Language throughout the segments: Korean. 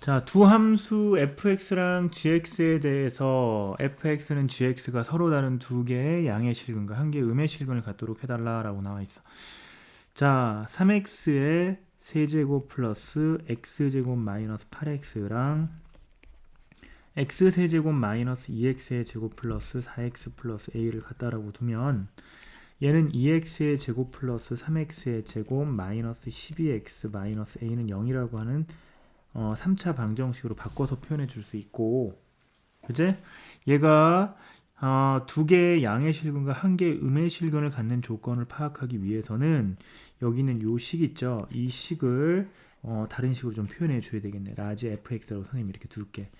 자, 두 함수 fx랑 gx에 대해서 fx는 gx가 서로 다른 두 개의 양의 실근과 한 개의 음의 실근을 갖도록 해달라라고 나와 있어. 자, 3x의 세제곱 플러스 x제곱 마이너스 8x랑 x 세제곱 마이너스 2x의 제곱 플러스 4x 플러스 a를 갖다라고 두면 얘는 2x의 제곱 플러스 3x의 제곱 마이너스 12x 마이너스 a는 0이라고 하는 어, 3차 방정식으로 바꿔서 표현해 줄 수 있고 그제? 얘가 어, 두 개의 양의 실근과 한 개의 음의 실근을 갖는 조건을 파악하기 위해서는 여기는 요 식 있죠. 이 식을 어, 다른 식으로 좀 표현해 줘야 되겠네. 라지 fx라고 선생님이 이렇게 둘게.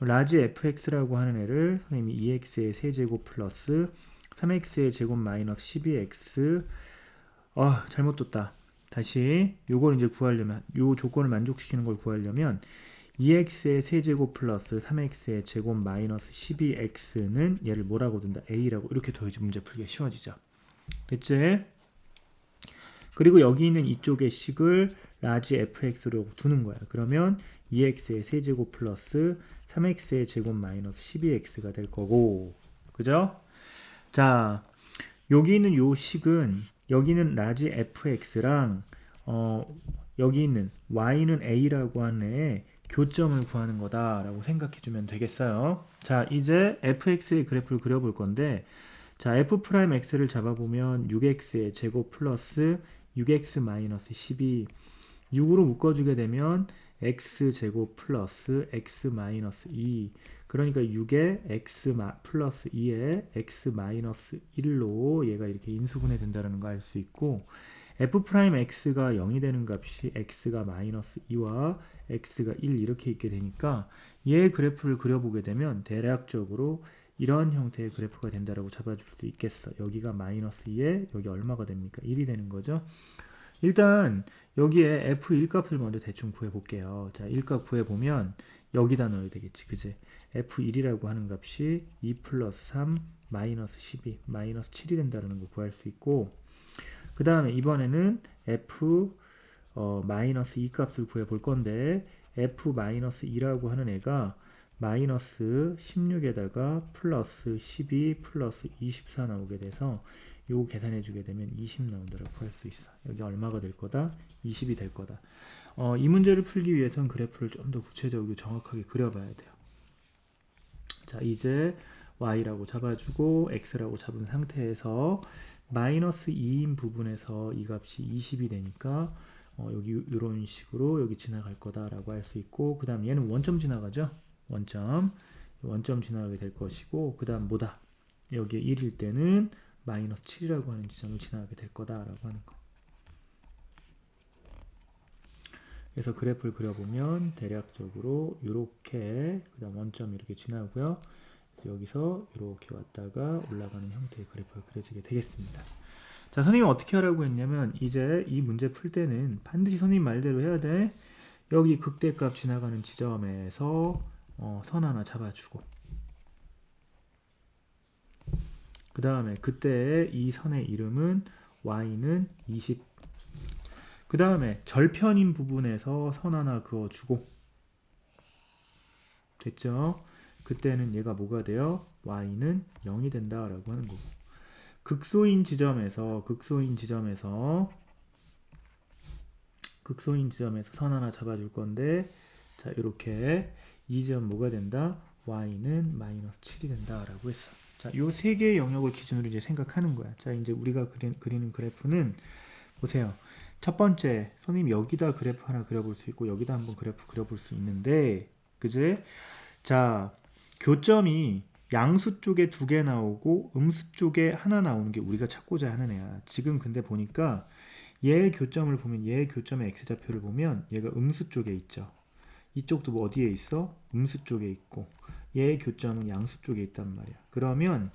라지 fx라고 하는 애를 선생님이 2x의 세제곱 플러스 3x의 제곱 마이너스 12x 어, 잘못 뒀다. 다시 요걸 이제 구하려면 요 조건을 만족시키는 걸 구하려면 2x의 세제곱 플러스 3x의 제곱 마이너스 12x는 얘를 뭐라고 둔다? a라고 이렇게 더해지 문제 풀기가 쉬워지죠. 됐지? 그리고 여기 있는 이쪽의 식을 라지 fx로 두는 거야. 그러면 2x의 세제곱 플러스 3x의 제곱 마이너스 12x가 될 거고 그죠? 자 여기 있는 요 식은 여기는 라지 fx랑 어, 여기 있는 y는 a라고 하는 교점을 구하는 거다라고 생각해 주면 되겠어요. 자, 이제 fx의 그래프를 그려볼 건데 자, f 프라임 x를 잡아보면 6x의 제곱 플러스 6x 마이너스 12 6으로 묶어주게 되면 x 제곱 플러스 x 마이너스 2 그러니까 6에 x 마, 플러스 2에 x 마이너스 1로 얘가 이렇게 인수분해 된다는 거 알 수 있고 f 프라임 x가 0이 되는 값이 x가 마이너스 2와 x가 1 이렇게 있게 되니까 얘 그래프를 그려보게 되면 대략적으로 이런 형태의 그래프가 된다라고 잡아줄 수 있겠어. 여기가 마이너스 2에 여기 얼마가 됩니까? 1이 되는 거죠. 일단 여기에 f1 값을 먼저 대충 구해 볼게요. 자, 1값 구해 보면 여기다 넣어야 되겠지. 그지? f1이라고 하는 값이 2 플러스 3 마이너스 12 마이너스 7이 된다는 걸 구할 수 있고 그 다음에 이번에는 f 어, 마이너스 2 값을 구해 볼 건데 f 마이너스 2라고 하는 애가 마이너스 16에다가 플러스 12 플러스 24 나오게 돼서 요거 계산해 주게 되면 20 나온다라고 할 수 있어. 여기 얼마가 될 거다? 20이 될 거다. 어, 이 문제를 풀기 위해선 그래프를 좀 더 구체적으로 정확하게 그려봐야 돼요. 자, 이제 y라고 잡아주고 x라고 잡은 상태에서 마이너스 2인 부분에서 이 값이 20이 되니까 어, 여기 이런 식으로 여기 지나갈 거다라고 할 수 있고 그 다음 얘는 원점 지나가죠. 원점 원점 지나가게 될 것이고 그 다음 뭐다? 여기에 1일 때는 마이너스 7이라고 하는 지점을 지나가게 될 거다라고 하는 거. 그래서 그래프를 그려보면 대략적으로 이렇게 그다음 원점 이렇게 지나고요. 여기서 이렇게 왔다가 올라가는 형태의 그래프가 그려지게 되겠습니다. 자, 선생님이 어떻게 하라고 했냐면 이제 이 문제 풀 때는 반드시 선생님 말대로 해야 돼. 여기 극대값 지나가는 지점에서 어, 선 하나 잡아주고 그 다음에 그때 이 선의 이름은 y는 20. 그 다음에 절편인 부분에서 선 하나 그어주고 됐죠? 그때는 얘가 뭐가 돼요? y는 0이 된다라고 하는 거고. 극소인 지점에서 극소인 지점에서 극소인 지점에서 선 하나 잡아줄 건데 자 이렇게 이 점 뭐가 된다? y는 마이너스 7이 된다라고 했어. 자, 요 세 개의 영역을 기준으로 이제 생각하는 거야. 자, 이제 우리가 그리, 그리는 그래프는 보세요. 첫 번째, 선생님 여기다 그래프 하나 그려볼 수 있고 여기다 한번 그래프 그려볼 수 있는데, 그제? 자, 교점이 양수 쪽에 두 개 나오고 음수 쪽에 하나 나오는 게 우리가 찾고자 하는 애야. 지금 근데 보니까 얘의 교점을 보면 얘의 교점의 x좌표를 보면 얘가 음수 쪽에 있죠. 이쪽도 뭐 어디에 있어? 음수 쪽에 있고 얘의 교점은 양수 쪽에 있단 말이야. 그러면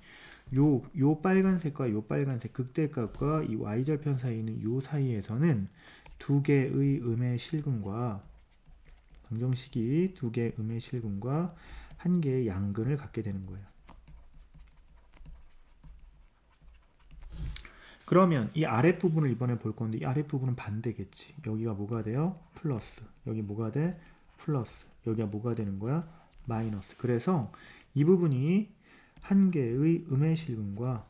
요, 요 빨간색과 요 빨간색 극대값과 이 y절편 사이에 있는 요 사이에서는 두 개의 음의 실근과 방정식이 두 개의 음의 실근과 한 개의 양근을 갖게 되는 거예요. 그러면 이 아랫부분을 이번에 볼 건데 이 아랫부분은 반대겠지. 여기가 뭐가 돼요? 플러스. 여기 뭐가 돼? 플러스. 여기가 뭐가 되는 거야? 마이너스. 그래서 이 부분이 한 개의 음의 실근과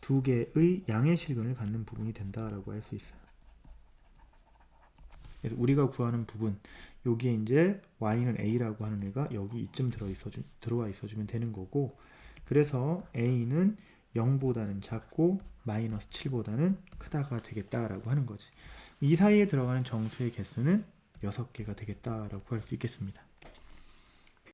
두 개의 양의 실근을 갖는 부분이 된다라고 할 수 있어요. 그래서 우리가 구하는 부분 여기에 이제 y는 a라고 하는 애가 여기 이쯤 들어 있어 주, 들어와 있어 주면 되는 거고 그래서 a는 0보다는 작고 마이너스 7보다는 크다가 되겠다라고 하는 거지. 이 사이에 들어가는 정수의 개수는 6개가 되겠다라고 할 수 있겠습니다.